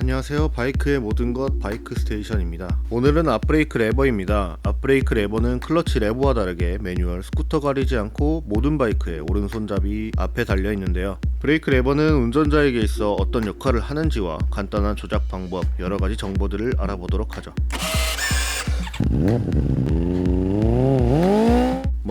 안녕하세요. 바이크의 모든 것 바이크 스테이션입니다. 오늘은 앞브레이크 레버입니다. 앞브레이크 레버는 클러치 레버와 다르게 매뉴얼, 스쿠터 가리지 않고 모든 바이크의 오른손잡이 앞에 달려 있는데요. 브레이크 레버는 운전자에게 있어 어떤 역할을 하는지와 간단한 조작 방법, 여러 가지 정보들을 알아보도록 하죠.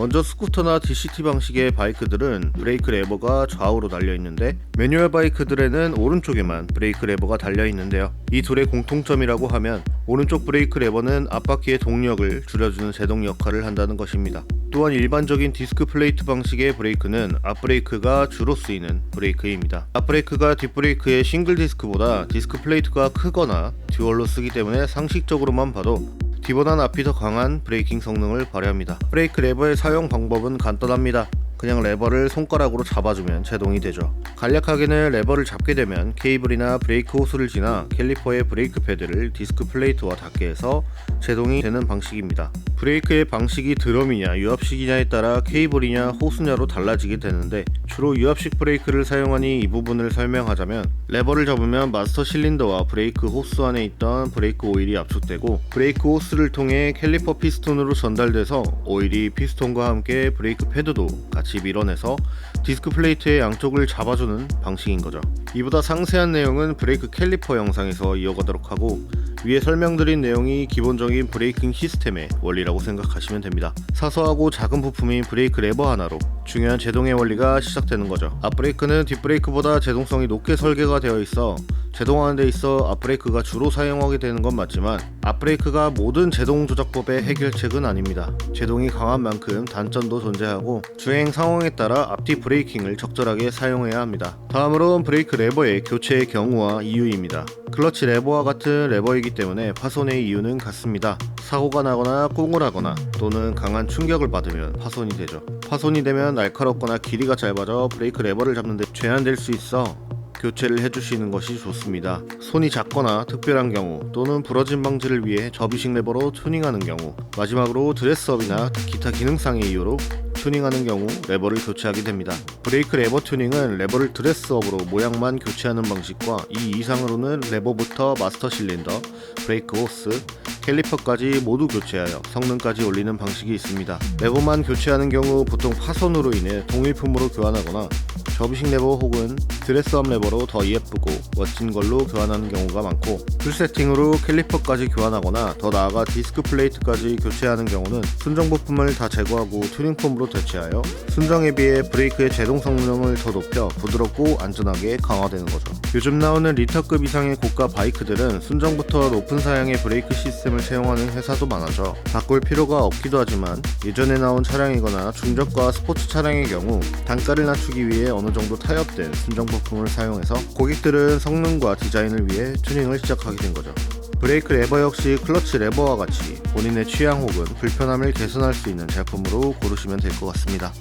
먼저 스쿠터나 DCT 방식의 바이크들은 브레이크 레버가 좌우로 달려 있는데 매뉴얼 바이크들에는 오른쪽에만 브레이크 레버가 달려 있는데요. 이 둘의 공통점이라고 하면 오른쪽 브레이크 레버는 앞바퀴의 동력을 줄여주는 제동 역할을 한다는 것입니다. 또한 일반적인 디스크 플레이트 방식의 브레이크는 앞브레이크가 주로 쓰이는 브레이크입니다. 앞브레이크가 뒷브레이크의 싱글 디스크보다 디스크 플레이트가 크거나 듀얼로 쓰기 때문에 상식적으로만 봐도 뒤보단 앞이 더 강한 브레이킹 성능을 발휘합니다. 브레이크 레버의 사용 방법은 간단합니다. 그냥 레버를 손가락으로 잡아주면 제동이 되죠. 간략하게는 레버를 잡게 되면 케이블이나 브레이크 호스를 지나 캘리퍼의 브레이크 패드를 디스크 플레이트와 닿게 해서 제동이 되는 방식입니다. 브레이크의 방식이 드럼이냐 유압식이냐에 따라 케이블이냐 호스냐로 달라지게 되는데 주로 유압식 브레이크를 사용하니 이 부분을 설명하자면 레버를 잡으면 마스터 실린더와 브레이크 호스 안에 있던 브레이크 오일이 압축되고 브레이크 호스를 통해 캘리퍼 피스톤으로 전달돼서 오일이 피스톤과 함께 브레이크 패드도 같이 밀어내서 디스크 플레이트의 양쪽을 잡아주는 방식인 거죠. 이보다 상세한 내용은 브레이크 캘리퍼 영상에서 이어가도록 하고 위에 설명드린 내용이 기본적인 브레이킹 시스템의 원리라고 생각하시면 됩니다. 사소하고 작은 부품인 브레이크 레버 하나로 중요한 제동의 원리가 시작되는 거죠. 앞브레이크는 뒷브레이크보다 제동성이 높게 설계가 되어 있어 제동하는 데 있어 앞브레이크가 주로 사용하게 되는 건 맞지만 앞브레이크가 모든 제동 조작법의 해결책은 아닙니다. 제동이 강한 만큼 단점도 존재하고 주행 상황에 따라 앞뒤 브레이킹을 적절하게 사용해야 합니다. 다음으로는 브레이크 레버의 교체의 경우와 이유입니다. 클러치 레버와 같은 레버이기 때문에 파손의 이유는 같습니다. 사고가 나거나 꽁을 하거나 또는 강한 충격을 받으면 파손이 되죠. 파손이 되면 날카롭거나 길이가 짧아져 브레이크 레버를 잡는데 제한될 수 있어 교체를 해주시는 것이 좋습니다. 손이 작거나 특별한 경우 또는 부러짐 방지를 위해 접이식 레버로 튜닝하는 경우 마지막으로 드레스업이나 기타 기능상의 이유로 튜닝하는 경우 레버를 교체하게 됩니다. 브레이크 레버 튜닝은 레버를 드레스업으로 모양만 교체하는 방식과 이 이상으로는 레버부터 마스터 실린더, 브레이크 호스, 캘리퍼까지 모두 교체하여 성능까지 올리는 방식이 있습니다. 레버만 교체하는 경우 보통 파손으로 인해 동일품으로 교환하거나 접이식 레버 혹은 드레스업 레버로 더 예쁘고 멋진 걸로 교환하는 경우가 많고 풀 세팅으로 캘리퍼까지 교환하거나 더 나아가 디스크 플레이트까지 교체하는 경우는 순정 부품을 다 제거하고 튜닝폼으로 대체하여 순정에 비해 브레이크의 제동 성능을 더 높여 부드럽고 안전하게 강화되는 거죠. 요즘 나오는 리터급 이상의 고가 바이크들은 순정부터 높은 사양의 브레이크 시스템을 사용하는 회사도 많아져 바꿀 필요가 없기도 하지만 예전에 나온 차량이거나 중저가 스포츠 차량의 경우 단가를 낮추기 위해 어느 정도 타협된 순정 부품을 사용해서 고객들은 성능과 디자인을 위해 튜닝을 시작하게 된 거죠. 브레이크 레버 역시 클러치 레버와 같이 본인의 취향 혹은 불편함을 개선할 수 있는 제품으로 고르시면 될 것 같습니다.